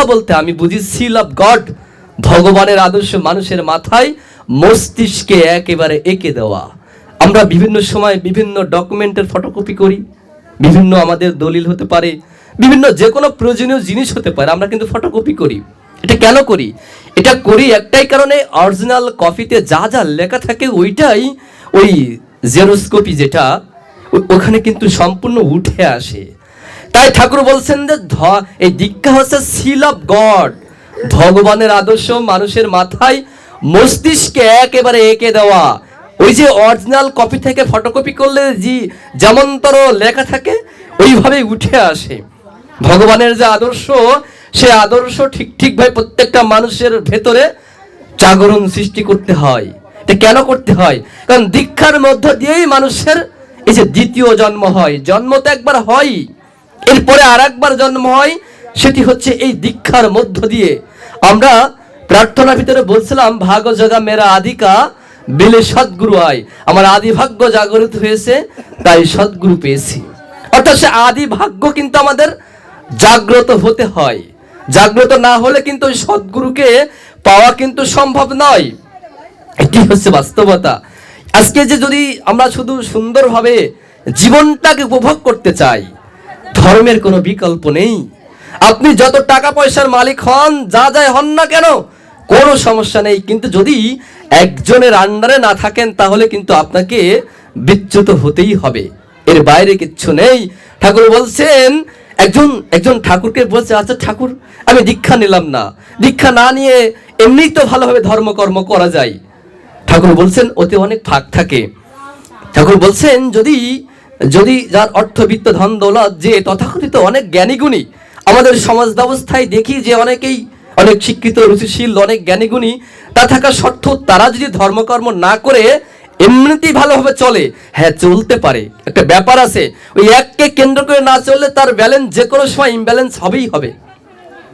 দীক্ষা বলতে আমি বুঝি সিল অফ গড ভগবানের আদর্শ মানুষের মাথায় মস্তিষ্কে একেবারে এঁকে দেওয়া। আমরা বিভিন্ন সময় বিভিন্ন ডকুমেন্টের ফটোকপি করি, বিভিন্ন আমাদের দলিল হতে পারে, বিভিন্ন যে কোনো প্রয়োজনীয় জিনিস হতে পারে, আমরা কিন্তু ফটোকপি করি। এটা কেন করি? এটা করি একটাই কারণে অরিজিনাল কপিতে যা যা লেখা থাকে ওইটাই ওই জেরোস্কোপি যেটা ওখানে কিন্তু সম্পূর্ণ উঠে আসে। তাই ঠাকুর বলছেন যে, ধ- এই দীক্ষা হচ্ছে সিল অফ গড ভগবানের আদর্শ মানুষের মাথায় মস্তিষ্কে একেবারে এঁকে দেওয়া। ওই যে অরিজিনাল কপি থেকে ফটোকপি করলে জি যেমনতর লেখা থাকে, ওইভাবেই উঠে আসে। ভগবানের যে আদর্শ, সে আদর্শ ঠিক, ঠিকভাবে প্রত্যেকটা মানুষের ভেতরে জাগরণ সৃষ্টি করতে হয়। এটা কেন করতে হয়? কারণ দীক্ষার মধ্য দিয়েই মানুষের এই যে দ্বিতীয় জন্ম হয়। জন্ম তো একবার হয় এরপরে আর একবার জন্ম হয়, সেটি হচ্ছে এই দীক্ষার মধ্য দিয়ে। আমরা প্রার্থনার ভিতরে বলছিলাম, ভাগ জগা মেরা আদিকা বেলে সদ্গুরু আয়। আমার আদি ভাগ্য জাগরিত হয়েছে, তাই সদ্গুরু পেয়েছি। অর্থাৎ সে আদি ভাগ্য কিন্তু আমাদের জাগ্রত হতে হয়। জাগ্রত না হলে কিন্তু ওই সদ্গুরুকে পাওয়া কিন্তু সম্ভব নয়। এটি হচ্ছে বাস্তবতা। আজকে যে যদি আমরা শুধু সুন্দরভাবে জীবনটাকে উপভোগ করতে চাই ধর্মের কোনো বিকল্প নেই। আপনি যত টাকা পয়সার মালিক হন, যা যায় হন না কেন, কোনো সমস্যা নেই। কিন্তু যদি একজনের আন্ডারে না থাকেন, তাহলে কিন্তু আপনাকে বিচ্যুত হতেই হবে। এর বাইরে কিচ্ছু নেই। ঠাকুর বলছেন, একজন একজন ঠাকুরকে বলছে আচ্ছা ঠাকুর, আমি দীক্ষা নিলাম না। দীক্ষা না নিয়ে এমনি তো ভালোভাবে ধর্মকর্ম করা যায়। ঠাকুর বলছেন ওতে অনেক ফাঁক থাকে। ঠাকুর বলছেন, যদি যদি যার অর্থবিত্ত ধন দৌলত, যে তথাকথিত অনেক জ্ঞানীগুণী, আমাদের সমাজ ব্যবস্থায় দেখি যে অনেকেই অনেক শিক্ষিত, রুচিশীল, অনেক জ্ঞানীগুণী, তা থাকা সত্ত্বেও তারা যদি ধর্মকর্ম না করে, এমনিতেই ভালোভাবে চলে হ্যাঁ চলতে পারে। একটা ব্যাপার আছে, ওই এককে কেন্দ্র করে না চললে তার ব্যালেন্স যে কোনো সময় ইমব্যালেন্স হবেই হবে।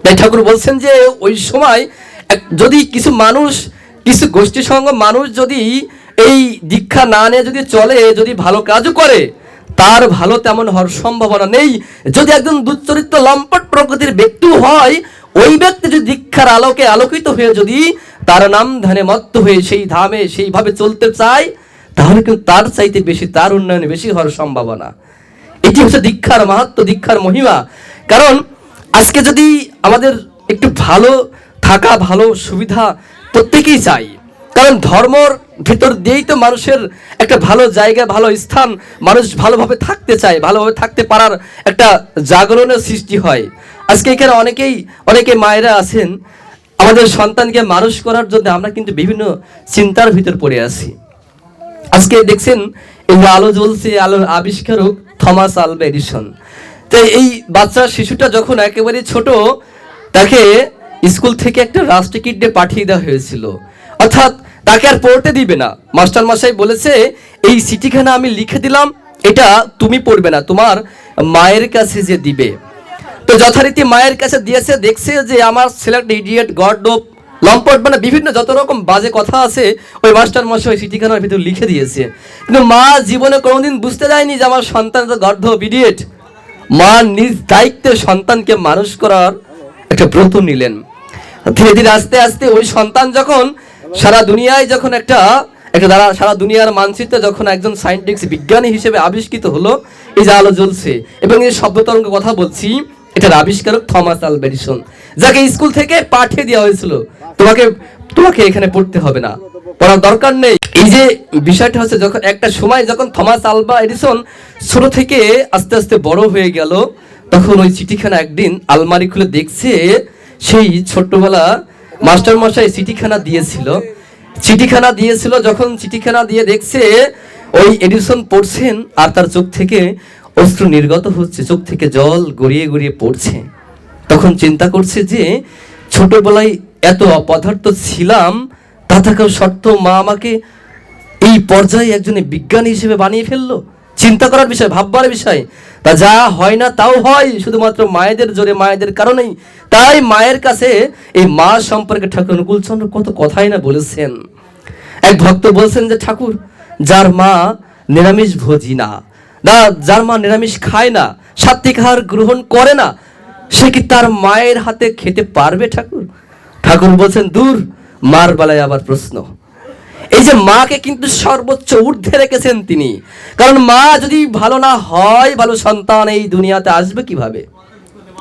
তাই ঠাকুর বলছেন যে, ওই সময় যদি কিছু মানুষ, কিছু গোষ্ঠী সঙ্গ মানুষ যদি এই দীক্ষা না নিয়ে যদি চলে, যদি ভালো কাজও করে তার ভালো তেমন হওয়ার সম্ভাবনা নেই। যদি একজন দুচ্চরিত্র লম্পট প্রকৃতির ব্যক্তিও হয়, ওই ব্যক্তি যদি দীক্ষার আলোকে আলোকিত হয়ে যদি তার নাম ধানে মত্ত হয়ে সেই ধামে সেইভাবে চলতে চায়, তাহলে কিন্তু তার চাইতে বেশি তার উন্নয়নে বেশি হওয়ার সম্ভাবনা। এটি হচ্ছে দীক্ষার মাহাত্ম, দীক্ষার মহিমা। কারণ আজকে যদি আমাদের একটু ভালো থাকা, ভালো সুবিধা প্রত্যেকেই চাই কারণ ধর্মর ভিতর দিয়েই তো মানুষের একটা ভালো জায়গা, ভালো স্থান, মানুষ ভালোভাবে থাকতে চায়, ভালোভাবে থাকতে পারার একটা জাগরণের সৃষ্টি হয়। আজকে এখানে অনেকেই, অনেকে মায়েরা আছেন, আমাদের সন্তানকে মানুষ করার জন্য আমরা কিন্তু বিভিন্ন চিন্তার ভিতর পড়ে আছি। আজকে দেখছেন, এই যে আলো জ্বলছে, আলোর আবিষ্কারক থমাস আলভা এডিসন। তো এই বাচ্চা, শিশুটা যখন একেবারে ছোট, তাকে স্কুল থেকে একটা রাষ্ট্র কিট দিয়ে পাঠিয়ে দেওয়া হয়েছিল। অর্থাৎ তাকে আর পড়তে দিবে না। মাস্টার মশাই বলেছে, এই চিঠিখানা আমি লিখে দিলাম, এটা তুমি পড়বে না, তোমার মায়ের কাছে যে দিবে। তো যথারীতি মায়ের কাছে দিয়েছে, দেখছে যে আমার ছেলেটা ইডিয়েট গডডোপ লম্পট মানে বিভিন্ন যত রকম বাজে কথা আছে, ওই মাস্টার মশাই ওই চিঠিখানার ভিতর লিখে দিয়েছে। কিন্তু মা জীবনে কোনোদিন বুঝতে যায়নি যে আমার সন্তান তো গর্ধ ইডিয়েট মা নিজ দায়িত্বে সন্তানকে মানুষ করার একটা ব্রত নিলেন। ধীরে ধীরে আস্তে আস্তে ওই সন্তান যখন সারা দুনিয়ায় যখন একটা একটা দ্বারা সারা দুনিয়ার মানচিত্রে যখন একজন সায়েন্টিস্ট বিজ্ঞানী হিসেবে আবিষ্কৃত হলো, এই যে আলো জ্বলছে, এবং এই শব্দ তরঙ্গ কথা বলছি, এটার আবিষ্কারক থমাস আলভা এডিসন যাকে স্কুল থেকে পাঠিয়ে দেওয়া হয়েছিল। তোমাকে তোমাকে এখানে পড়তে হবে না, পড়ার দরকার নেই। এই যে বিষয়টা হচ্ছে, যখন একটা সময় যখন থমাস আলভা এডিসন ছোট থেকে আস্তে আস্তে বড় হয়ে গেল, তখন ওই চিঠিখানা একদিন আলমারি খুলে দেখছে, সেই ছোট্টবেলা মাস্টার মশাই চিঠিখানা দিয়েছিল। চিঠিখানা দিয়েছিল, যখন চিঠিখানা দিয়ে দেখছে ওই এডিসন পড়ছেন আর তার চোখ থেকে অস্ত্র নির্গত হচ্ছে, চোখ থেকে জল গড়িয়ে গড়িয়ে পড়ছে। তখন চিন্তা করছে যে, ছোটবেলায় এত অপদার্থ ছিলাম, তা থাকাও সত্ত্বেও মা আমাকে এই পর্যায়ে একজনে বিজ্ঞানী হিসেবে বানিয়ে ফেলল। চিন্তা করার বিষয়, ভাববার বিষয়। তা যা হয় না তাও হয়, শুধুমাত্র মায়েদের জোরে, মায়েদের কারণেই। তাই মায়ের কাছে এই মা সম্পর্কে ঠাকুর অনুকূলচন্দ্র কত কথাই না বলেছেন। এক ভক্ত বলছেন যে, ঠাকুর, যার মা নিরামিষ ভোজি না না, যার মা নিরামিষ খায় না, সাত্বিক আহার গ্রহণ করে না, সে কি তার মায়ের হাতে খেতে পারবে ঠাকুর? ঠাকুর বলছেন, দূর, মার বেলায় আবার প্রশ্ন। এই যে মাকে কিন্তু সর্বোচ্চ ঊর্ধ্বে রেখেছেন তিনি। কারণ মা যদি ভালো না হয়, ভালো সন্তান এই দুনিয়াতে আসবে কীভাবে?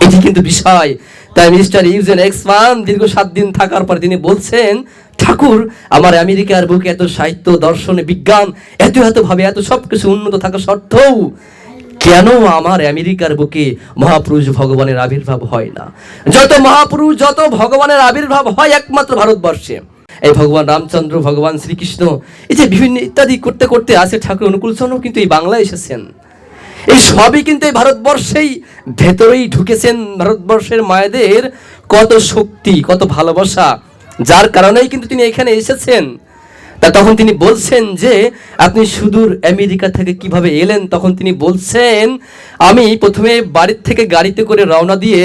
এটি কিন্তু বিষয়। তাই মিস্টার ইউজেন এক্সপান দীর্ঘ সাত দিন থাকার পর তিনি বলছেন, ঠাকুর, আমার আমেরিকার বুকে এত সাহিত্য, দর্শন, বিজ্ঞান, এত এত ভাবে এত সব কিছু উন্নত থাকা সত্ত্বেও কেন আমার আমেরিকার বুকে মহাপুরুষ ভগবানের আবির্ভাব হয় না? যত মহাপুরুষ, যত ভগবানের আবির্ভাব হয় একমাত্র ভারতবর্ষে। এই ভগবান রামচন্দ্র, ভগবান শ্রীকৃষ্ণ, এই যে বিভিন্ন ইত্যাদি করতে করতে আসে ঠাকুর অনুকূল চন্দ্র, কিন্তু এই বাংলায় এসেছেন। এই সবই কিন্তু এই ভারতবর্ষেই ভেতরেই ঢুকেছেন ভারতবর্ষের মায়েদের কত শক্তি, কত ভালোবাসা। যার কারণেই কিন্তু তিনি এখানে এসেছেন। তা তখন তিনি বলছেন যে, আপনি সুদূর আমেরিকা থেকে কীভাবে এলেন? তখন তিনি বলছেন, আমি প্রথমে বাড়ির থেকে গাড়িতে করে রওনা দিয়ে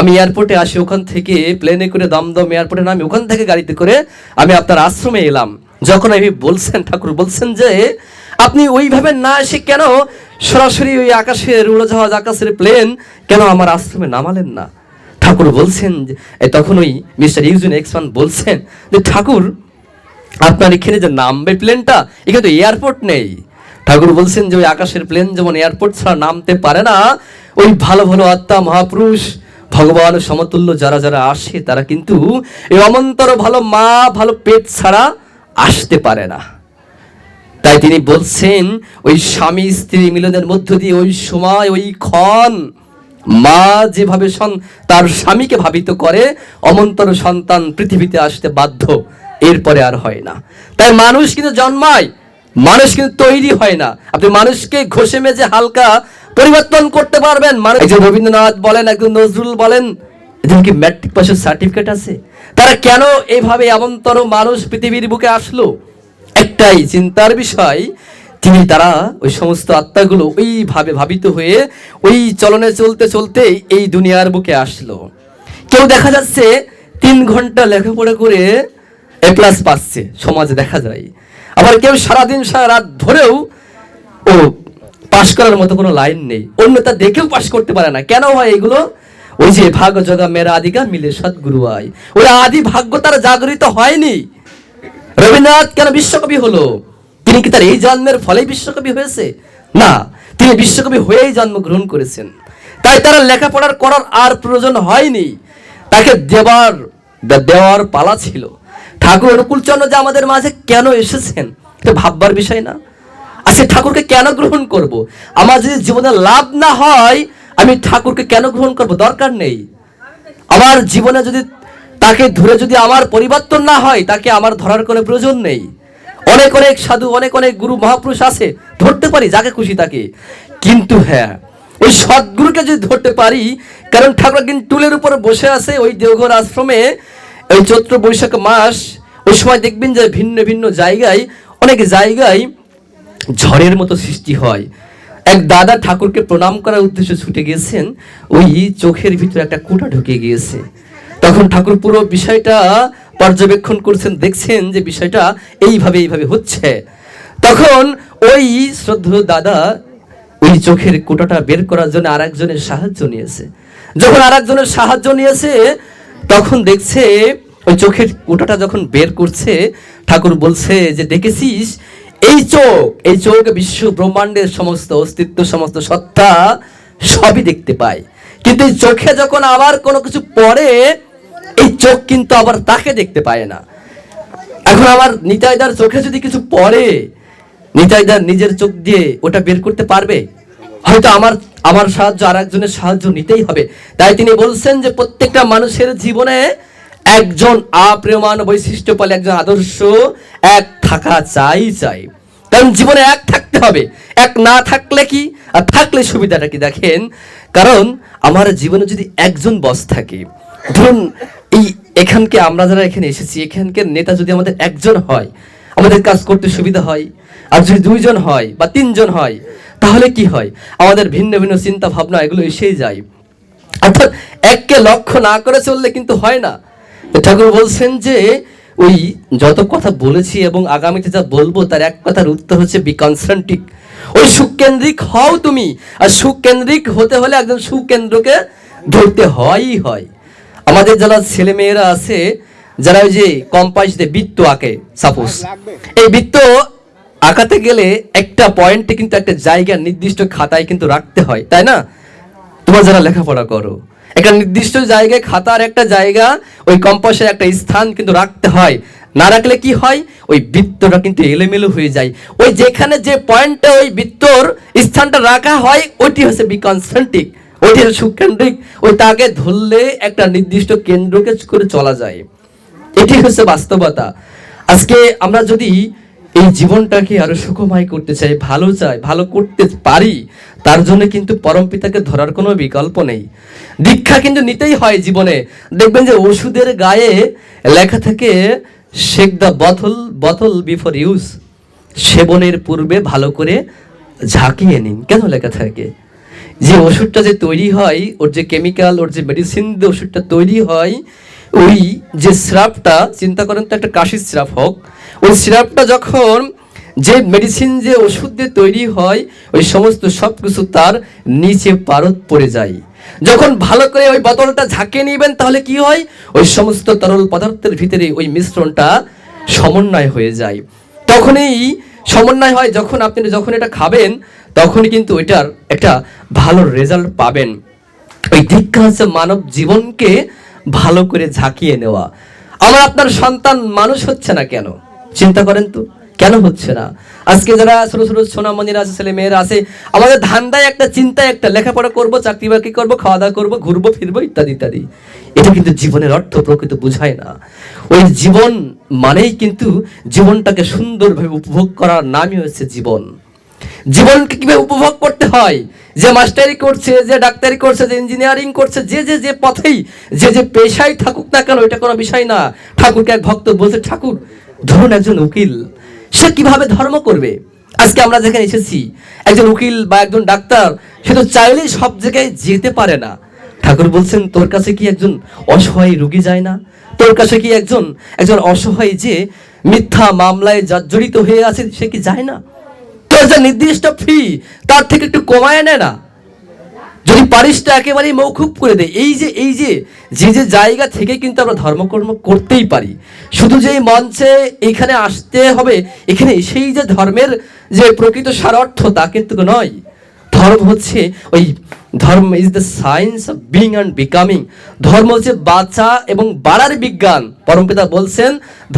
আমি এয়ারপোর্টে আসি, ওখান থেকে প্লেনে করে দমদম এয়ারপোর্টে নামি, ওখান থেকে গাড়িতে করে আমি আপনার আশ্রমে এলাম। যখন আমি বলছেন, ঠাকুর বলছেন যে, আপনি ওইভাবে না এসে কেন সরাসরি ওই আকাশের উড়োজাহাজ আকাশের প্লেন, কেন আমার আশ্রমে নামালেন না? ঠাকুর বলছেন তখন ওই মিস্টার ইউজুন এক্সমান বলছেন যে, ঠাকুর আপনার এখানে যে নামবে প্লেনটা এখানে তো এয়ারপোর্ট নেই। ঠাকুর বলছেন যে ওই আকাশের প্লেন যেমন এয়ারপোর্ট ছাড়া নামতে পারে না, ওই ভালো ভালো আত্মা মহাপুরুষ, ভগবান সমতুল্য যারা যারা আসে, তারা কিন্তু এই অমন্তর ভালো মা, ভালো পেট ছাড়া আসতে পারে না। তাই তিনি বলছেন, ওই স্বামী স্ত্রী মিলনের মধ্য দিয়ে ওই সময়, ওই ক্ষণ, মা যেভাবে সন- তার স্বামীকে ভাবিত করে, অমন্তর সন্তান পৃথিবীতে আসতে বাধ্য এরপরে আর হয় না। তাই মানুষ কিন্তু জন্মায় মানুষ কিন্তু তৈরি হয় না। আপনি মানুষকে ঘষে মেজে হালকা পরিবর্তন করতে পারবেন। মানুষ একজন রবীন্দ্রনাথ বলেন একজন নজরুল বলেন এদের কি ম্যাট্রিক পাশের সার্টিফিকেট আছে? তারা কেন এইভাবে এমনতর মানুষ পৃথিবীর বুকে আসলো? একটাই চিন্তার বিষয় তিনি তারা ওই সমস্ত আত্মাগুলো ওইভাবে ভাবিত হয়ে ওই চলনে চলতে চলতে এই দুনিয়ার বুকে আসলো। কেউ দেখা যাচ্ছে তিন ঘণ্টা লেখাপড়া করে এ প্লাস পাচ্ছে, সমাজে দেখা যায়। আবার কেউ সারাদিন, সারা রাত ধরেও ও পাশ করার মতো কোনো লাইন নেই। অন্য তা দেখেও পাশ করতে পারে না। কেন হয় এগুলো? ওই যে ভাগ্য জগা, মেরা, আদিকা মিলে সদ্গুরু আয় ওই আদি ভাগ্য তার জাগরিত হয়নি। রবীন্দ্রনাথ কেন বিশ্বকবি হলো? তিনি কি তার এই জন্মের ফলেই বিশ্বকবি হয়েছে? না, তিনি বিশ্বকবি হয়েই জন্মগ্রহণ করেছেন। তাই তারা লেখাপড়ার করার আর প্রয়োজন হয়নি। তাকে দেবার দেওয়ার পালা ছিল। ঠাকুর অনুকূলচন্দ্র যে আমাদের মাঝে কেন এসেছেন, এটা ভাববার বিষয় না। আর আচ্ছা ঠাকুরকে কেন গ্রহণ করব? আমার যদি জীবনে লাভ না হয়, আমি ঠাকুরকে কেন গ্রহণ করব? দরকার নেই। আমার জীবনে যদি তাকে ধরে যদি আমার পরিবর্তন না হয়, তাকে আমার ধরার কোনো প্রয়োজন নেই। অনেক অনেক সাধু, অনেক অনেক গুরু, মহাপুরুষ আছে, ধরতে পারি, যাকে খুশি তাকে। কিন্তু হ্যাঁ ওই সদ্গুরুকে যদি ধরতে পারি, কারণ ঠাকুর একদিন টুলের উপর বসে আছে, ওই দেওঘর আশ্রমে ওই চৈত্র বৈশাখ মাস ওই সময় দেখবেন যে ভিন্ন ভিন্ন জায়গায়, অনেক জায়গায় ঝড়ের মতো সৃষ্টি হয়। এক দাদা ঠাকুরকে প্রণাম করার উদ্দেশ্যে ছুটে গিয়েছেন, ওই চোখের ভিতরে একটা কোটা ঢুকে গিয়েছে। তখন ঠাকুর পুরো বিষয়টা পর্যবেক্ষণ করছেন, দেখছেন যে বিষয়টা এইভাবে এইভাবে হচ্ছে। তখন ওই শ্রদ্ধ দাদা ওই চোখের কোটাটা বের করার জন্য আর একজনের সাহায্য নিয়েছে। যখন আর একজনের সাহায্য নিয়েছে, তখন দেখছে ওই চোখের কোটাটা যখন বের করছে, ঠাকুর বলছে যে, দেখেছিস? এই চোখ এই চোখ বিশ্ব ব্রহ্মাণ্ডের সমস্ত অস্তিত্ব, সমস্ত সত্তা সবই দেখতে পায়। কিন্তু এই চোখে যখন আবার কোনো কিছু পড়ে, এই চোখ কিন্তু আবার তাকে দেখতে পায় না। এখন আমার নিতাইদার চোখে যদি কিছু পড়ে নিতাইদার নিজের চোখ দিয়ে ওটা বের করতে পারবে? হয়তো আমার আমার সাহায্য আর একজনের সাহায্য নিতেই হবে। তাই তিনি বলছেন যে, প্রত্যেকটা মানুষের জীবনে একজন আপ্রিয়মান বৈশিষ্ট্য পালে একজন আদর্শ, এক থাকা চাই চাই। কারণ জীবনে এক থাকতে হবে। এক না থাকলে কি? আর থাকলে সুবিধাটা কি দেখেন? কারণ আমার জীবনে যদি একজন বস থাকে, ধরুন এই এখানকে আমরা যারা এখানে এসেছি, এখানকার নেতা যদি আমাদের একজন হয়, আমাদের কাজ করতে সুবিধা হয়, আর যদি দুইজন হয় বা তিনজন হয়, তাহলে কি হয়? আমাদের ভিন্ন ভিন্ন চিন্তা ভাবনা এগুলো এসেই যায়। অর্থাৎ এককে লক্ষ্য না করে চললে কিন্তু হয় না। ঠাকুর বলছেন যে, ওই যত কথা বলেছি এবং আগামীতে যা বলব, তার এক কথার উত্তর হচ্ছে বি কনসেন্ট্রিক ওই সুকেন্দ্রিক হও তুমি। আর সুকেন্দ্রিক হতে হলে একজন সুকেন্দ্রকে ধরতে হয়ই হয়। আমাদের যারা ছেলে মেয়েরা আছে, যারা ওই যে কম্পাস দিয়ে বৃত্ত আঁকে সাপোজ এই বৃত্ত আঁকাতে গেলে একটা পয়েন্টে কিন্তু একটা জায়গা নির্দিষ্ট খাতায় কিন্তু রাখতে হয়, তাই না? তোমরা যারা লেখাপড়া করো একটা নির্দিষ্ট জায়গায় খাতার একটা জায়গা, ওই কম্পাসের একটা স্থান কিন্তু রাখতে হয়। না রাখলে কি হয়? ওই বৃত্তটা কিন্তু এলোমেলো হয়ে যায়। ওই যেখানে যে পয়েন্টটা ওই বৃত্তর স্থানটা রাখা হয়, ওইটি হচ্ছে বিকনসেন্ট্রিক ওইটি হচ্ছে সুকেন্দ্রিক। ওই তাকে ধরলে একটা নির্দিষ্ট কেন্দ্রকে করে চলা যায়। এটি হচ্ছে বাস্তবতা। আজকে আমরা যদি এই জীবনটাকে আরও সুখময় করতে চাই, ভালো চাই, ভালো করতে পারি, তার জন্য কিন্তু পরম পিতাকে ধরার কোনো বিকল্প নেই। দীক্ষা কিন্তু নিতেই হয় জীবনে। দেখবেন যে ওষুধের গায়ে লেখা থাকে shake the bottle bottle before use সেবনের পূর্বে ভালো করে ঝাঁকিয়ে নিন। কেন লেখা থাকে? যে ওষুধটা যে তৈরি হয়, ওর যে কেমিক্যাল ওর যে মেডিসিন দিয়ে ওষুধটা তৈরি হয় ওই যে সিরাপটা, চিন্তা করেন তো একটা কাশির সিরাপ হোক, ওই সিরাপটা যখন যে মেডিসিন যে ওষুধ দিয়ে তৈরি হয়, ওই সমস্ত সব কিছু তার নিচে পারদ পড়ে যায়। যখন ভালো করে ওই বোতলটা ঝাঁকিয়ে নিবেন, তাহলে কি হয়? ওই সমস্ত তরল পদার্থের ভিতরে ওই মিশ্রণটা সমন্বয় হয়ে যায়। তখনই সমন্বয় হয়, যখন আপনি যখন এটা খাবেন তখন কিন্তু এটার একটা ভালো রেজাল্ট পাবেন। ওই দীক্ষা হচ্ছে মানব জীবনকে ভালো করে ঝাঁকিয়ে নেওয়া। আমার আপনার সন্তান মানুষ হচ্ছে না কেন? চিন্তা করেন তো, কেন হচ্ছে না? আজকে যারা ছোট ছোট সোনামণিরা আছে, ছেলে মেয়েরা আছে, আমাদের ধান্দায় একটা চিন্তায় একটা লেখাপড়া করব, চাকরি বাকরি করব, খাওয়া দাওয়া করব, ঘুরবো, ফিরবো, ইত্যাদি ইত্যাদি। এটা কিন্তু জীবনের অর্থ প্রকৃত বুঝায় না। ওই জীবন মানেই কিন্তু জীবনটাকে সুন্দরভাবে উপভোগ করার নামই হচ্ছে জীবন। জীবনকে কীভাবে উপভোগ করতে হয়? যে মাস্টারি করছে, যে ডাক্তারি করছে, যে ইঞ্জিনিয়ারিং করছে, যে যে যে পথেই, যে যে পেশায় থাকুক না কেন, এটা কোনো বিষয় না। ঠাকুরকে এক ভক্ত বলছে, ঠাকুর, ধরুন একজন উকিল, সে কীভাবে ধর্ম করবে? আজকে আমরা যেখানে এসেছি, একজন উকিল বা একজন ডাক্তার, সে তো চাইলেই সব জায়গায় যেতে পারে না। ঠাকুর বলছেন, তোর কাছে কি একজন অসহায় রুগী যায় না? তোর কাছে কি একজন একজন অসহায় যে মিথ্যা মামলায় জর্জরিত হয়ে আছে, সে কি যায় না? যে নির্দিষ্ট ফি তার থেকে একটু কমায় নেয় না। যদি পারিস তো একেবারেই মৌখুব করে দেয় এই যে এই যে যে যে জায়গা থেকে কিন্তু আমরা ধর্মকর্ম করতেই পারি। শুধু যে মঞ্চে এইখানে আসতে হবে, এখানে সেই যে ধর্মের যে প্রকৃত সারার্থ তা কিন্তু নয়। ধর্ম হচ্ছে ওই, dharma is the science of being and becoming ধর্ম হচ্ছে বাঁচা এবং বাড়ার বিজ্ঞান। পরমপিতা বলছেন,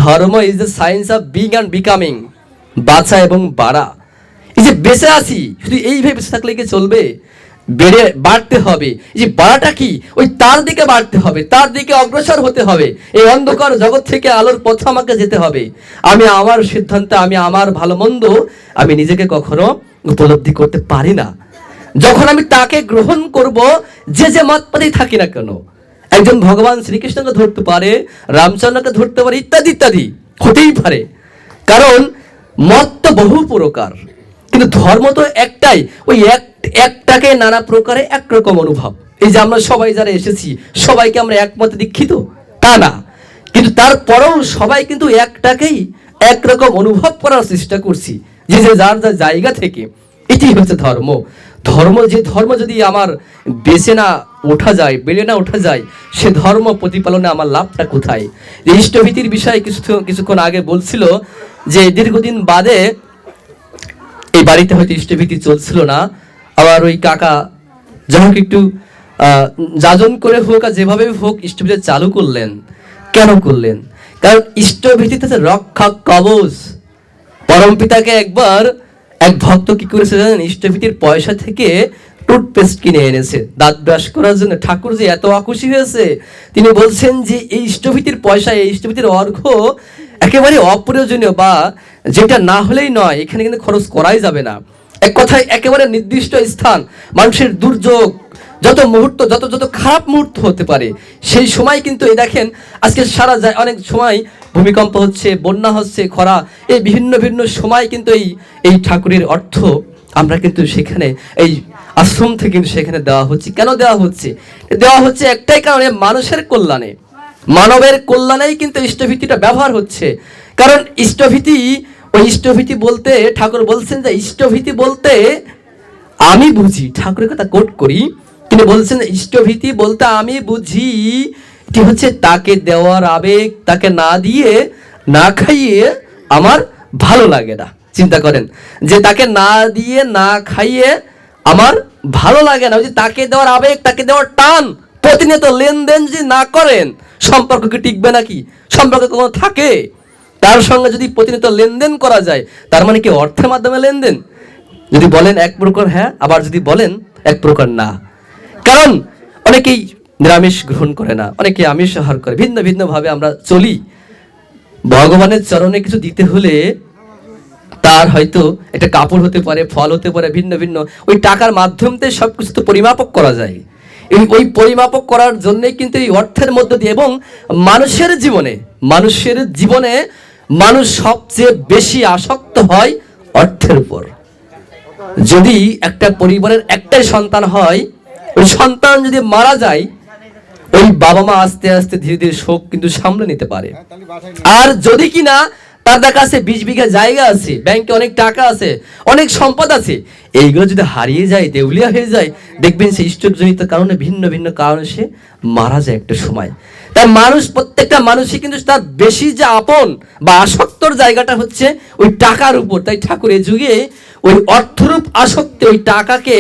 dharma is the science of being and becoming বাঁচা এবং বাড়া। যে বেঁচে আছি, শুধু এইভাবে বেঁচে থাকলে কি চলবে? বেড়ে বাড়তে হবে। যে বাড়াটা কি? ওই তার দিকে বাড়তে হবে, তার দিকে অগ্রসর হতে হবে। এই অন্ধকার জগৎ থেকে আলোর পথে আমাকে যেতে হবে। আমি আমার সিদ্ধান্তে, আমি আমার ভালো মন্দ, আমি নিজেকে কখনো উপলব্ধি করতে পারি না। যখন আমি তাকে গ্রহণ করব, যে যে মত পথেই থাকি না কেন, একজন ভগবান শ্রীকৃষ্ণকে ধরতে পারে, রামচন্দ্রকে ধরতে পারে, ইত্যাদি ইত্যাদি, হতেই পারে। কারণ মত তো বহু প্রকার। কিন্তু ধর্ম তো একটাই। ওই এক, একটাকে নানা প্রকারে একরকম অনুভব। এই যে আমরা সবাই যারা এসেছি, সবাইকে আমরা একমতে দীক্ষিত? তা না। কিন্তু তারপরেও সবাই কিন্তু একটাকেই একরকম অনুভব করার চেষ্টা করছি। যে যে যার যার জায়গা থেকে। এটি হচ্ছে ধর্ম। ধর্ম, যে ধর্ম যদি আমার বেছে না ওঠা যায় বেড়ে না ওঠা যায়, সে ধর্ম প্রতিপালনে আমার লাভটা কোথায়? যে ইষ্টভীতির বিষয়ে কিছু, কিছুক্ষণ আগে বলছিল যে দীর্ঘদিন বাদে এই বাড়িতে হয়তো ইষ্টভীতি চলছিল না। আবার ওই কাকা হোক একটু যাজন করে হোক আর যেভাবে হোক ইষ্টভীতি চালু করলেন। কেন করলেন? কারণ ইষ্টভীতিতে হচ্ছে রক্ষা কবচ। পিতাকে একবার এক ভক্ত কি করেছে জানেন? ইষ্টভীতির পয়সা থেকে টুথপেস্ট কিনে এনেছে। দাঁত ব্রাশ করার জন্য। ঠাকুর যে এত আকুশি হয়েছে, তিনি বলছেন যে এই ইষ্টভীতির পয়সা, এই ইষ্টভীতির অর্ঘ একেবারে অপ্রয়োজনীয় বা যেটা না হলেই নয়, এখানে কিন্তু খরচ করাই যাবে না। এক কথায় একেবারে নির্দিষ্ট স্থান, মানুষের দুর্যোগ, যত মুহূর্ত, যত যত খারাপ মুহূর্ত হতে পারে, সেই সময় কিন্তু এই দেখেন, আজকে সারা যায় অনেক সময় ভূমিকম্প হচ্ছে, বন্যা হচ্ছে, খরা, এই বিভিন্ন ভিন্ন সময় কিন্তু এই এই ঠাকুরের অর্থ আমরা কিন্তু সেখানে, এই আশ্রম থেকে কিন্তু সেখানে দেওয়া হচ্ছে। কেন দেওয়া হচ্ছে? দেওয়া হচ্ছে একটাই কারণে মানুষের কল্যাণে। মানবের কল্যাণেই কিন্তু ইষ্টভীতিটা ব্যবহার হচ্ছে। কারণ ইষ্টভীতি, ওই ইষ্টভীতি বলতে, ঠাকুর বলছেন যে ইষ্টভীতি বলতে, আমি বুঝি, ঠাকুরের কথা কোট করি, তিনি বলছেন ইষ্টভীতি বলতে আমি বুঝি, এটি হচ্ছে তাকে দেওয়ার আবেগ, তাকে না দিয়ে, না খাইয়ে আমার ভালো লাগে না। চিন্তা করেন, যে তাকে না দিয়ে, না খাইয়ে আমার ভালো লাগে না। যে তাকে দেওয়ার আবেগ, তাকে দেওয়ার টান, প্রতিনিয়ত লেনদেন যদি না করেন সম্পর্ক কি টিকবে নাকি? সম্পর্ক কোনো থাকে? তার সঙ্গে যদি প্রতিনিয়ত লেনদেন করা যায়, তার মানে কি অর্থের মাধ্যমে লেনদেন? যদি বলেন এক প্রকার হ্যাঁ আবার যদি বলেন এক প্রকার না। কারণ অনেকেই নিরামিষ গ্রহণ করে না, অনেকে আমিষ আহার করে, ভিন্ন ভিন্ন ভাবে আমরা চলি। ভগবানের চরণে কিছু দিতে হলে তার হয়তো একটা কাপড় হতে পারে, ফল হতে পারে, ভিন্ন ভিন্ন। ওই টাকার মাধ্যমতে সব কিছু তো পরিমাপক করা যায়। এই ওই পরিমাপক করার জন্যই কিন্তু এই অর্থের মধ্য দিয়ে এবং মানুষের জীবনে মানুষের জীবনে মানুষ সবচেয়ে বেশি আসক্ত হয় অর্থের উপর। যদি একটা পরিবারের একটাই সন্তান হয়, ওই সন্তান যদি মারা যায়, ওই বাবা মা আস্তে আস্তে ধীরে ধীরে শোক কিন্তু সামলে নিতে পারে। আর যদি কিনা তার কাছে বিশ বিঘা জায়গা আছে ব্যাংকে অনেক টাকা আছে, অনেক সম্পদ আছে। এইগুলো যদি হারিয়ে যায়, দেউলিয়া হয়ে যায়, দেখবেন সেই স্ট্রোকজনিত কারণে, ভিন্ন ভিন্ন কারণে সে মারা যায় একটা সময়। তাই মানুষ, প্রত্যেকটা মানুষই কিন্তু তার বেশি যে আপন বা আসক্তর জায়গাটা হচ্ছে ওই টাকার উপর। তাই ঠাকুর এ যুগে ওই অর্থরূপ আসক্তি, ওই টাকাকে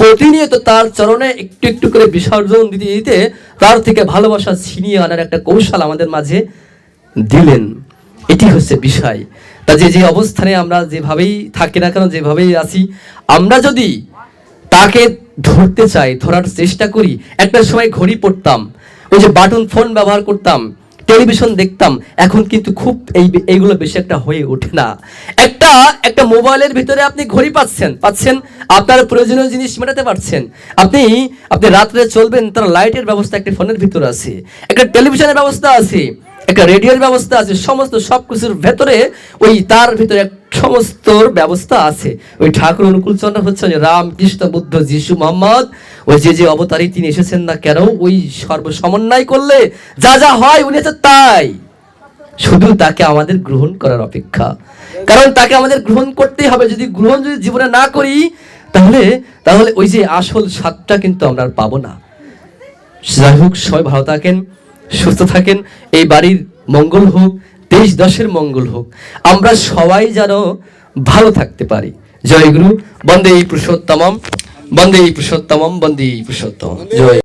প্রতিনিয়ত তার চরণে একটু একটু করে বিসর্জন দিতে দিতে তার থেকে ভালোবাসা ছিনিয়ে আনার একটা কৌশল আমাদের মাঝে দিলেন। এটি হচ্ছে বিষয়। তা যে যে অবস্থানে আমরা যেভাবেই থাকি না কেন, যেভাবেই আছি, আমরা যদি তাকে ধরতে চাই, ধরার চেষ্টা করি, একটা সময় ঘড়ি পড়তাম, ওই যে বাটন ফোন ব্যবহার করতাম, টেলিভিশন দেখতাম, এখন কিন্তু খুব এই এইগুলো বেশি একটা হয়ে ওঠে না। একটা একটা মোবাইলের ভিতরে আপনি ঘড়ি পাচ্ছেন পাচ্ছেন, আপনার প্রয়োজনীয় জিনিস মেটাতে পারছেন। আপনি আপনি রাত্রে চলবেন, তার লাইটের ব্যবস্থা একটা ফোনের ভিতরে আছে, একটা টেলিভিশনের ব্যবস্থা আছে। একটা রেডিওর ব্যবস্থা আছে, সমস্ত সব কিছুর ভেতরে ওই তার ভিতরে এক সমস্ত ব্যবস্থা আছে। ওই ঠাকুর অনুকূল চন্দ্র হচ্ছে রাম কৃষ্ণ বুদ্ধ যিশু মোহাম্মদ, ওই যে যে অবতারই তিনি এসেছেন না কেন, ওই সর্ব সমন্বয় করলে যা যা হয় উনি হচ্ছে তাই। শুধু তাকে আমাদের গ্রহণ করার অপেক্ষা। কারণ তাকে আমাদের গ্রহণ করতেই হবে। যদি গ্রহণ যদি জীবনে না করি, তাহলে তাহলে ওই যে আসল স্বাদটা কিন্তু আমরা পাবো না। যাই হোক, সবাই ভালো থাকেন। সুস্থ থাকেন, এই বাড়ির মঙ্গল হোক, দেশ দশের মঙ্গল হোক। আমরা সবাই যেন ভালো থাকতে পারি। জয় গুরু, বন্দে এই পুরুষোত্তমম, বন্দে এই পুরুষোত্তমম, বন্দে এই পুরুষোত্তম জয়।